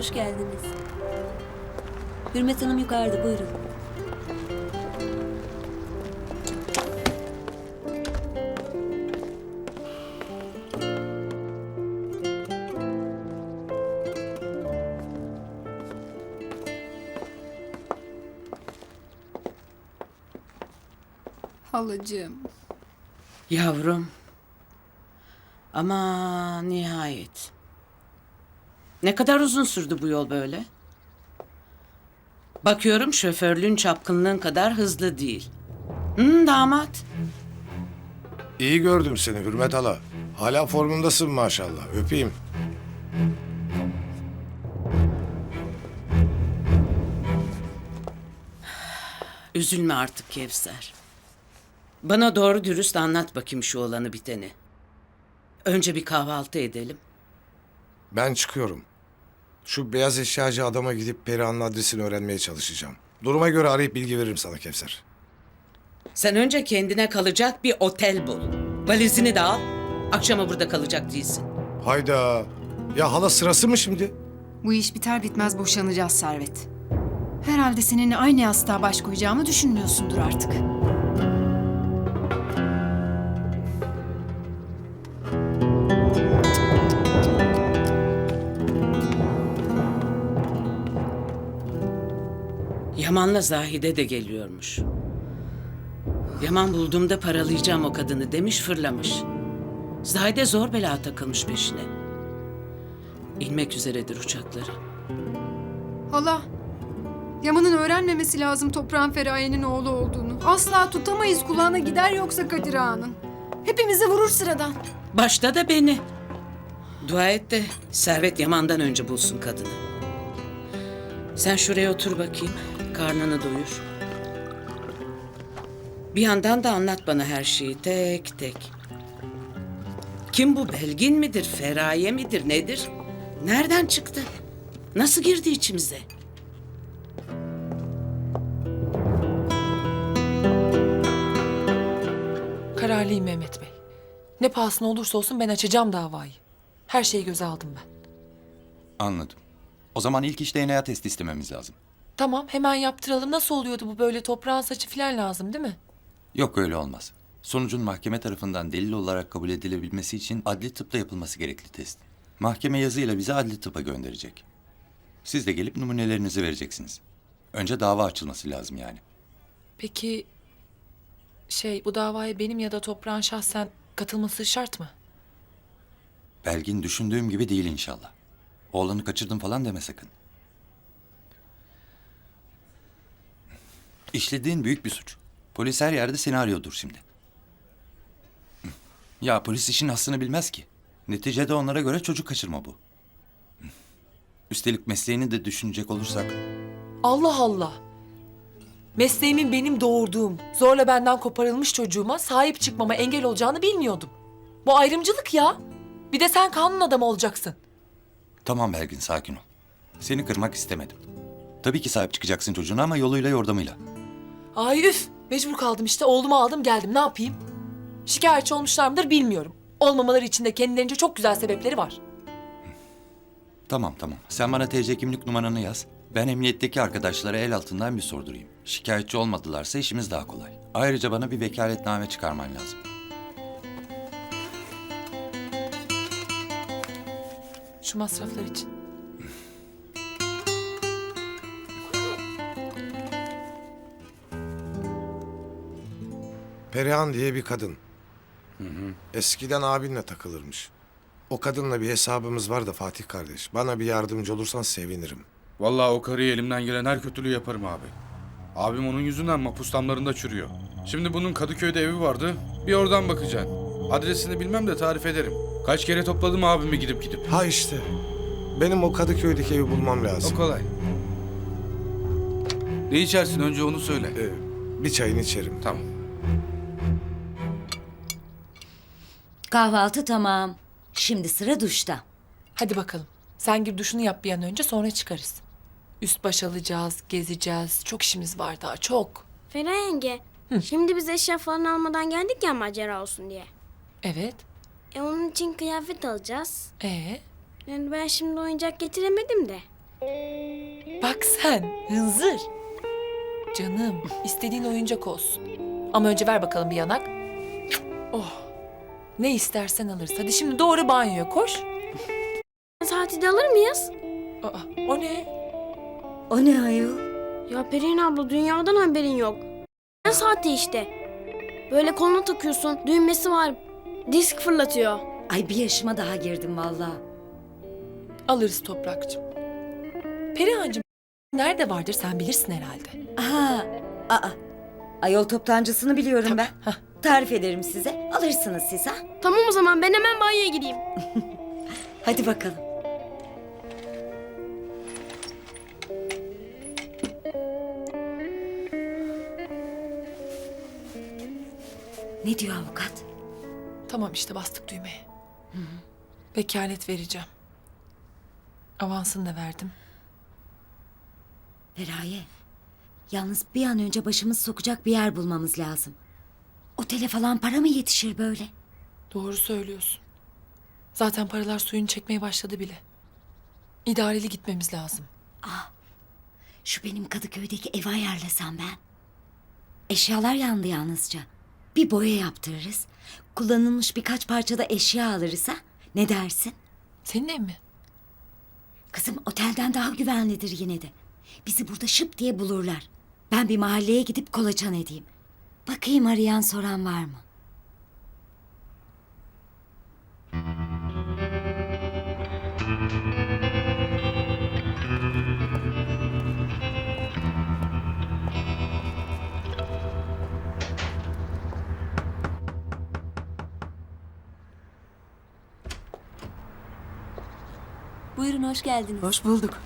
Hoş geldiniz. Hürmet Hanım yukarıda buyurun. Halacığım. Yavrum. Ama nihayet. Ne kadar uzun sürdü bu yol böyle? Bakıyorum şoförlüğün çapkınlığın kadar hızlı değil. Hı, damat. İyi gördüm seni Hürmet Hala. Hala formundasın maşallah. Öpeyim. Üzülme artık Kevser. Bana doğru dürüst anlat bakayım şu olanı biteni. Önce bir kahvaltı edelim. Ben çıkıyorum. Şu beyaz eşyacı adama gidip Perihan'ın adresini öğrenmeye çalışacağım. Duruma göre arayıp bilgi veririm sana Kevser. Sen önce kendine kalacak bir otel bul. Valizini de al. Akşama burada kalacak değilsin. Hayda. Ya hala sırası mı şimdi? Bu iş biter bitmez boşanacağız Servet. Herhalde seninle aynı yastığa baş koyacağımı düşünmüyorsundur artık. Yaman'la Zahide de geliyormuş. Yaman bulduğumda paralayacağım o kadını demiş fırlamış. Zahide zor bela takılmış peşine. İnmek üzeredir uçakları. Hala, Yaman'ın öğrenmemesi lazım toprağın Feraye'nin oğlu olduğunu. Asla tutamayız kulağına gider yoksa Kadir Ağa'nın. Hepimizi vurur sıradan. Başta da beni. Dua et de Servet Yaman'dan önce bulsun kadını. Sen şuraya otur bakayım. Karnını doyur. Bir yandan da anlat bana her şeyi tek tek. Kim bu Belgin midir, Feraye midir, nedir? Nereden çıktı? Nasıl girdi içimize? Kararlıyım Mehmet Bey. Ne pahasına olursa olsun ben açacağım davayı. Her şeyi göze aldım ben. Anladım. O zaman ilk iş DNA testi istememiz lazım. Tamam hemen yaptıralım. Nasıl oluyordu bu böyle toprağın saçı falan lazım değil mi? Yok öyle olmaz. Sonucun mahkeme tarafından delil olarak kabul edilebilmesi için adli tıpta yapılması gerekli test. Mahkeme yazıyla bizi adli tıpa gönderecek. Siz de gelip numunelerinizi vereceksiniz. Önce dava açılması lazım yani. Peki şey bu davaya benim ya da toprağın şahsen katılması şart mı? Belgin düşündüğüm gibi değil inşallah. Oğlanı kaçırdım falan deme sakın. İşlediğin büyük bir suç. Polis her yerde seni arıyordur şimdi. Ya polis işin aslını bilmez ki. Neticede onlara göre çocuk kaçırma bu. Üstelik mesleğini de düşünecek olursak Allah Allah. Mesleğimin benim doğurduğum, zorla benden koparılmış çocuğuma sahip çıkmama engel olacağını bilmiyordum. Bu ayrımcılık ya. Bir de sen kanun adamı olacaksın. Tamam Belgin sakin ol. Seni kırmak istemedim. Tabii ki sahip çıkacaksın çocuğuna ama yoluyla yordamıyla. Ay üf! Mecbur kaldım işte. Oğlumu aldım geldim. Ne yapayım? Şikayetçi olmuşlar mıdır bilmiyorum. Olmamaları için de kendilerince çok güzel sebepleri var. Tamam tamam. Sen bana TC kimlik numaranı yaz. Ben emniyetteki arkadaşlara el altından bir sordurayım. Şikayetçi olmadılarsa işimiz daha kolay. Ayrıca bana bir vekaletname çıkarman lazım. Şu masraflar için. Perihan diye bir kadın. Eskiden abinle takılırmış. O kadınla bir hesabımız var da Fatih kardeş. Bana bir yardımcı olursan sevinirim. Vallahi o karıyı elimden gelen her kötülüğü yaparım abi. Abim onun yüzünden mapus damlarında çürüyor. Şimdi bunun Kadıköy'de evi vardı. Bir oradan bakacaksın. Adresini bilmem de tarif ederim. Kaç kere topladım abimi gidip gidip. Ha işte. Benim o Kadıköy'deki evi bulmam O lazım. kolay. Ne içersin önce onu söyle. Ee, bir çayını içerim. Tamam. Kahvaltı tamam. Şimdi sıra duşta. Hadi bakalım. Sen gir duşunu yap bir an önce sonra çıkarız. Üst baş alacağız, gezeceğiz. Çok işimiz var daha çok. Fena yenge. Şimdi biz eşya falan almadan geldik ya macera olsun diye. Evet. E onun için kıyafet alacağız. Ee, Yani ben şimdi oyuncak getiremedim de. Bak sen hınzır. Canım istediğin oyuncak olsun. Ama önce ver bakalım bir yanak. Oh. Ne istersen alırız. Hadi şimdi doğru banyoya koş. Saati de alır mıyız? Aa, o ne? O ne ayol? Ya Perihan abla dünyadan haberin yok. Ne saati işte. Böyle koluna takıyorsun. Düğmesi var. Disk fırlatıyor. Ay bir yaşıma daha girdim vallahi. Alırız toprakçım. Perihancığım nerede vardır sen bilirsin herhalde. Aha. Aa. Ayol toptancısını biliyorum ben. Tarif ederim size. Alırsınız siz ha. Tamam o zaman ben hemen banyoya gideyim. Hadi bakalım. Ne diyor avukat? Tamam işte bastık düğmeye. Vekalet vereceğim. Avansını da verdim. Feraye. Yalnız bir an önce başımız sokacak bir yer bulmamız lazım. Otele falan para mı yetişir böyle? Doğru söylüyorsun. Zaten paralar suyunu çekmeye başladı bile. İdareli gitmemiz lazım. Şu benim Kadıköy'deki evi ayarlasam ben. Eşyalar yandı yalnızca. Bir boya yaptırırız. Kullanılmış birkaç parçada eşya alırız ha. Ne dersin? Senin ev mi? Kızım otelden daha güvenlidir yine de. Bizi burada şıp diye bulurlar. Ben bir mahalleye gidip kolaçan edeyim. Bakayım arayan soran var mı? Buyurun hoş geldiniz. Hoş bulduk.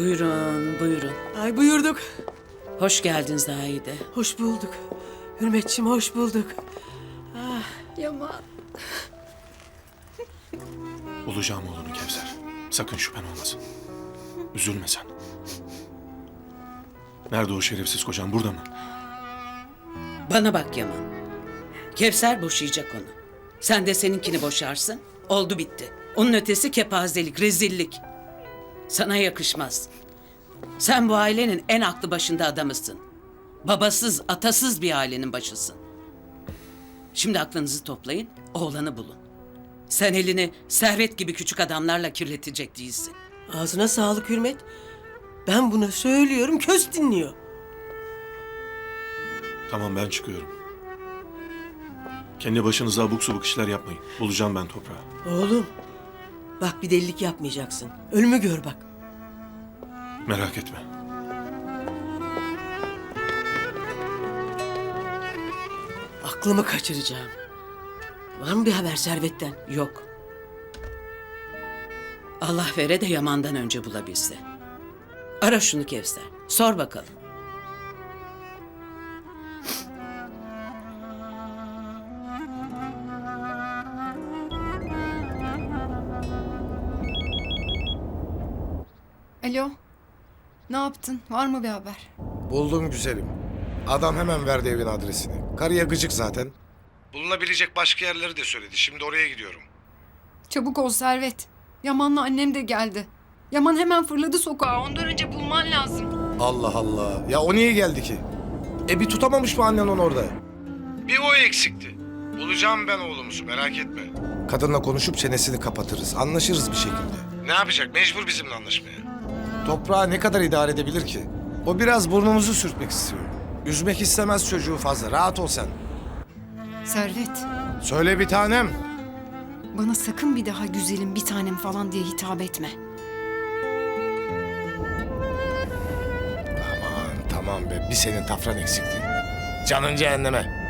Buyurun, buyurun. ay buyurduk. Hoş geldin Zahide. Hoş bulduk. Hürmetçim hoş bulduk. Yaman. Bulacağım oğlunu Kevser. Sakın şüphen olmasın. Üzülme sen. Nerede o şerefsiz kocan? Burada mı? Bana bak Yaman. Kevser boşayacak onu. Sen de seninkini boşarsın. Oldu bitti. Onun ötesi kepazelik, rezillik. Sana yakışmaz. Sen bu ailenin en aklı başında adamısın. Babasız, atasız bir ailenin başısın. Şimdi aklınızı toplayın, oğlanı bulun. Sen elini servet gibi küçük adamlarla kirletecek değilsin. Ağzına sağlık Hürmet. Ben buna söylüyorum köz dinliyor. Tamam ben çıkıyorum. Kendi başınıza abuk subuk işler yapmayın. Bulacağım ben toprağı. Oğlum bak bir delilik yapmayacaksın. Ölümü gör bak. Merak etme. Aklımı kaçıracağım. Var mı bir haber servetten? Yok. Allah vere de Yaman'dan önce bulabilse. Ara şunu Kevser. Sor bakalım. Alo. Ne yaptın? Var mı bir haber? Buldum güzelim. Adam hemen verdi evin adresini. Karıya gıcık zaten. Bulunabilecek başka yerleri de söyledi. Şimdi oraya gidiyorum. Çabuk ol Servet. Yaman'la annem de geldi. Yaman hemen fırladı sokağa. Ondan önce bulman lazım. Allah Allah. Ya o niye geldi ki? E bir tutamamış mı annen onu orada? Bir o eksikti. Bulacağım ben oğlumuzu merak etme. Kadınla konuşup çenesini kapatırız. Anlaşırız bir şekilde. Ne yapacak? Mecbur bizimle anlaşmaya. Toprağı ne kadar idare edebilir ki? O biraz burnumuzu sürtmek istiyor. Üzmek istemez çocuğu fazla. Rahat ol sen. Servet, Söyle bir tanem. bana sakın bir daha güzelim bir tanem falan diye hitap etme. Aman tamam be. Bir senin tafran eksikti. Canın cehenneme.